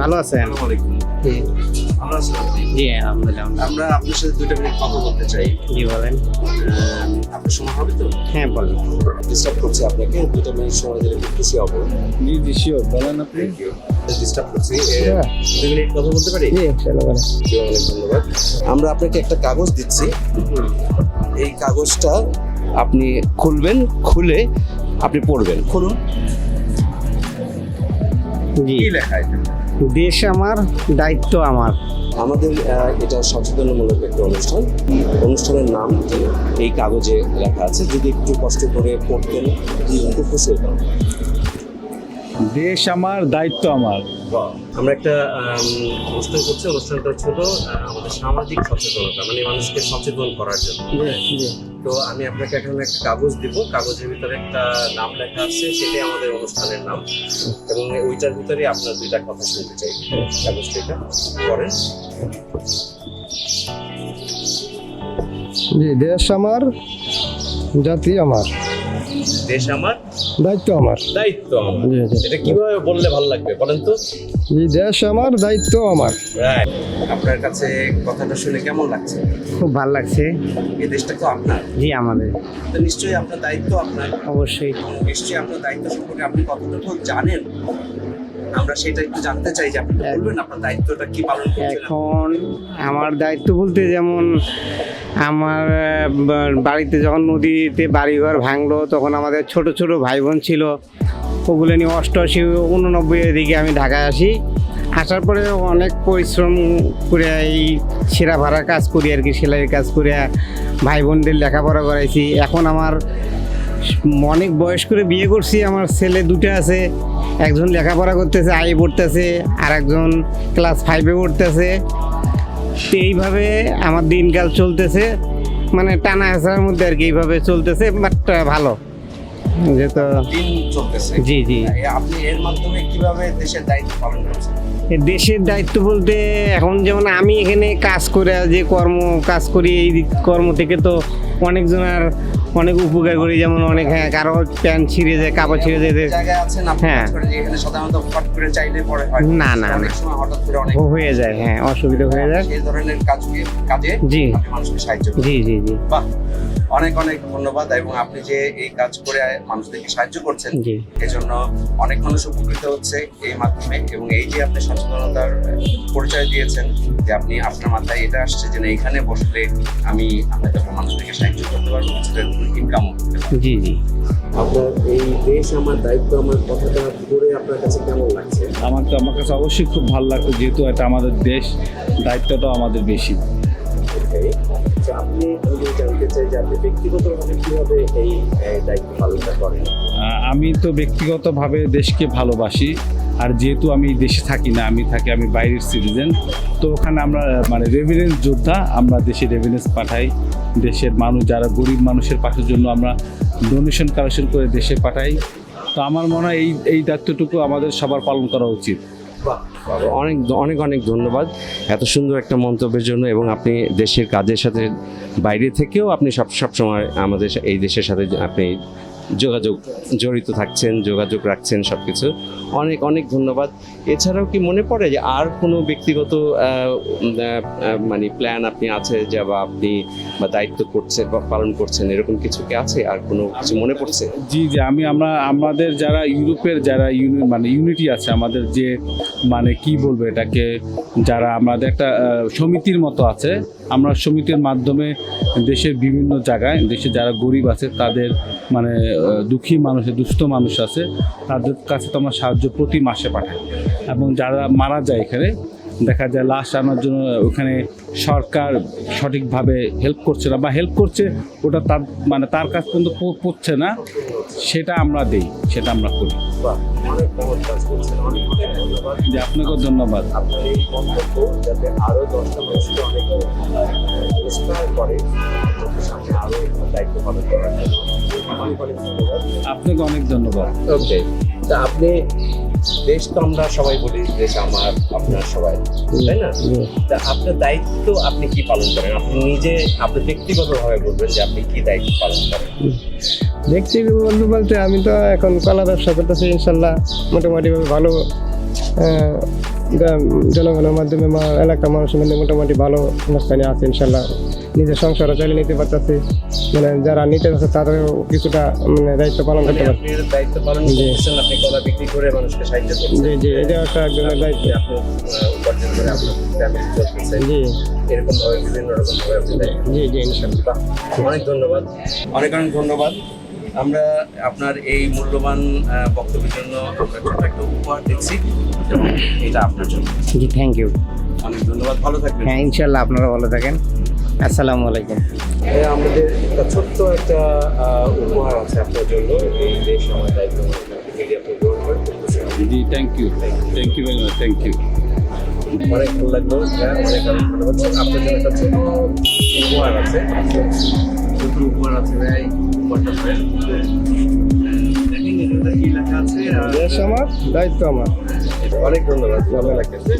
ভালো আছেন? জি। আলহামদুলিল্লাহ। আমরা আপনার সাথে দুইটা মিনিট কথা বলতে চাই। জি বলেন। আপনার সময় হবে তো? হ্যাঁ বলেন। ডিস্টার্ব করছি আপনাকে। দুটো মিনিট সময় দিলে খুব খুশি হব। জি জি শিওর বলেন আপনি। ডিস্টার্ব করছি। দুই মিনিট কথা বলতে পারি? জি ইনশাআল্লাহ বলেন। জি, অনেক ধন্যবাদ। আমরা আপনাকে একটা কাগজ দিচ্ছি। এই কাগজটা আপনি খুলবেন খুলে আপনি পড়বেন। খুলুন। কি লেখা এটা? দেশ আমার দায়িত্ব আমার। আমাদের এটা সচেতনমূলক একটা অনুষ্ঠান। অনুষ্ঠানের নাম এই কাগজে লেখা আছে। যদি একটু কষ্ট করে পড়তেন খুব খুশি হতাম দেশ আমার দায়িত্ব আমার। আমরা একটা অনুষ্ঠান করছি। অনুষ্ঠানটা আহ, আমাদের সামাজিক সচেতনতা মানে মানুষকে সচেতন করার জন্য। তো আমি আপনাকে এখন একটা কাগজ দিব। কাগজের ভিতরে একটা নাম লেখা আছে সেটাই আমাদের অনুষ্ঠানের নাম। এবং ওইটার ভিতরে আপনার দুইটা কথা শুনতে চাই। কাগজটা এটা করেন জি দেশ আমার জাতি আমার। দেশ আমার? দায়িত্ব আমার। দায়িত্ব আমার। এটা কীভাবে বললে ভালো লাগবে বলেন তো? এই দেশ আমার দায়িত্ব আমার. আপনার কাছে কথাটা শুনে কেমন লাগছে? খুব ভালো লাগছে। এই দেশটা তো আপনার। জি আমাদের। তো নিশ্চয়ই আপনার দায়িত্ব আপনার। অবশ্যই। নিশ্চয়ই আপনার দায়িত্ব সম্পর্কে আপনি কতটুকু জানেন? আমরা সেটা একটু জানতে চাই যে আপনি বলবেন আপনার দায়িত্বটা কি পালন এখন আমার দায়িত্ব বলতে যেমন আমার বাড়িতে যখন নদীতে বাড়িঘর ভাঙলো, তখন আমাদের ছোট ছোট ভাই বোন ছিল। ওগুলো নিয়ে অষ্টআশি, উননব্বই দিকে আমি ঢাকায় আসি। আসার পরে অনেক পরিশ্রম করে এই সেরা ভাড়ার কাজ করি আর কি, সেলাইয়ের কাজ করে ভাই বোনদের লেখাপড়া করাইছি। এখন আমার অনেক বয়স করে বিয়ে করছি আমার ছেলে দুটো আছে একজন লেখাপড়া করতেছে আই পড়তেছে আর একজন ক্লাস ফাইভে পড়তেছে। তো এইভাবে আমার দিনকাল চলতেছে মানে টানা হেঁচার মধ্যে আর কি এইভাবে চলতেছে বাট ভালো। যেহেতু জি জি। আপনি এর মাধ্যমে কীভাবে দেশের দায়িত্ব পালন করছেন? দেশের দায়িত্ব বলতে এখন যেমন আমি এখানে কাজ করে যে কর্ম কাজ করি এই কর্ম থেকে তো অনেকজনের অনেক উপকার করি যেমন অনেক হ্যাঁ কারও প্যান্ট ছিঁড়ে যায় কাপড় ছিঁড়ে যায় হ্যাঁ। কাজ সাধারণত ফট করে চাইলে পরে হয়। না, না, অনেক না। সময় হঠাৎ করে অনেক হয়ে যায় হ্যাঁ অসুবিধা হয়ে যায়। সেই ধরনের কাজকে কাজে জি। মানুষকে সাহায্য জি জি জি। বাহ! অনেক অনেক ধন্যবাদ এবং আপনি যে এই কাজ করে মানুষদেরকে সাহায্য করছেন এজন্য অনেক মানুষ উপকৃত হচ্ছে এই মাধ্যমে এবং এই যে আপনি সচেতনতার পরিচয় দিয়েছেন যে আপনি আপনার মাথায় এটা আসছে যে না এখানে বসলে আমি আপনাদের মানুষদেরকে সাহায্য করতে পারব কিছুটা ইনকামও জি জি। আপনার এই দেশ আমার দায়িত্ব আমার কথাটা পড়ে আপনার কাছে কেমন লাগছে? আমার তো আমার কাছে অবশ্যই খুব ভালো লাগতো যেহেতু এটা আমাদের দেশ দায়িত্বটাও আমাদের বেশি। আপনি জানতে চাই যে আপনি ব্যক্তিগতভাবে কীভাবে এই এই দায়িত্ব পালনটা করেন? আমি তো ব্যক্তিগতভাবে দেশকে ভালোবাসি। আর যেহেতু আমি দেশে থাকি না, আমি থাকি, আমি বাইরের সিটিজেন তো ওখানে আমরা মানে রেভিনেন্স যোদ্ধা, আমরা দেশে রেভিনেন্স পাঠাই। দেশের মানুষ, যারা গরিব মানুষের পাশের জন্য আমরা ডোনেশন কালেকশন করে দেশে পাঠাই। তো আমার মনে হয় এই এই দায়িত্বটুকু আমাদের সবার পালন করা উচিত। অনেক অনেক অনেক ধন্যবাদ। এত সুন্দর একটা মন্তব্যের জন্য এবং আপনি দেশের কাজের সাথে বাইরে থেকেও আপনি সব সব সময় আমাদের এই দেশের সাথে আপনি যোগাযোগ জড়িত থাকছেন, যোগাযোগ রাখছেন সব কিছু অনেক অনেক ধন্যবাদ। এছাড়াও কি মনে পড়ে যে আর কোনো ব্যক্তিগত মানে প্ল্যান আপনি আছে যে বা আপনি বা দায়িত্ব করছেন বা পালন করছেন, এরকম কিছু কি আছে? আর কোনো কিছু মনে পড়ছে? জি জি, আমি, আমরা, আমাদের যারা ইউরোপের যারা ইউনি মানে ইউনিটি আছে, আমাদের যে মানে কি বলব এটাকে, যারা আমাদের একটা সমিতির মতো আছে আমরা সমিতির মাধ্যমে দেশের বিভিন্ন জায়গায়, দেশে যারা গরিব আছে, তাদের মানে দুঃখী মানুষ, দুস্থ মানুষ আছে, তাদের কাছে তো আমরা সাহায্য প্রতি মাসে পাঠাই। এবং যারা মারা যায় এখানে দেখা যায় লাশ আনার জন্য ওখানে সরকার সঠিকভাবে হেল্প করছে না বা হেল্প করছে, ওটা তার মানে তার কাছ পর্যন্ত পৌ- পৌঁছছে না, সেটা আমরা দেই, সেটা আমরা করি। যে আপনাকেও ধন্যবাদ। আপনাকে অনেক ধন্যবাদ। ওকে তা আপনি দেশ তো আমরা সবাই বলি দেশ আমার আপনার সবাই তাই না? তা আপনার দায়িত্ব আপনি কি পালন করেন? আপনি নিজে আপনি ব্যক্তিগত ভাবে বলবেন যে আপনি কি দায়িত্ব পালন করেন? ব্যক্তিগত বন্ধু বলতে আমি তো এখন কলা ব্যবসা করতেছি ইনশাল্লাহ মোটামুটিভাবে ভালো জনগণের মাধ্যমে মা এলাকার মানুষের মধ্যে মোটামুটি ভালো অবস্থানে আছে ইনশাল্লাহ। নিজের সংসারও চালিয়ে নিতে পারতেছি। মানে যারা নিতে যাচ্ছে তাদেরও কিছুটা মানে দায়িত্ব পালন করতে পারছে। দায়িত্ব পালন জি। আপনি কলা বিক্রি করে মানুষকে সাহায্য জি জি এটা একটা একজনের দায়িত্ব। উপার্জন করে আপনার জি। এরকম বিভিন্ন রকম ভাবে আপনি দায়িত্ব জি জি ইনশাল্লাহ। অনেক ধন্যবাদ। অনেক অনেক ধন্যবাদ। আমরা আপনার এই মূল্যবান বক্তব্যের জন্য ছোট একটা উপহার দিচ্ছি এবং এটা আপনার জন্য। জি থ্যাংক ইউ অনেক ধন্যবাদ ভালো থাকবেন। হ্যাঁ ইনশাল্লাহ আপনারা ভালো থাকেন। আসসালামু আলাইকুম। আমাদের একটা ছোট্ট একটা উপহার আছে আপনার জন্য। এই দেশ আমার দায়িত্ব জি thank you thank you very much thank you অনেক ভালো লাগল। হ্যাঁ, অনেক অনেক ধন্যবাদ আপনার জন্য একটা ছোট উপহার আছে। ছোট উপহার আছে ভাই। দেশ আমার দায়িত্ব আমার অনেক ধন্যবাদ ভালো লাগতেছে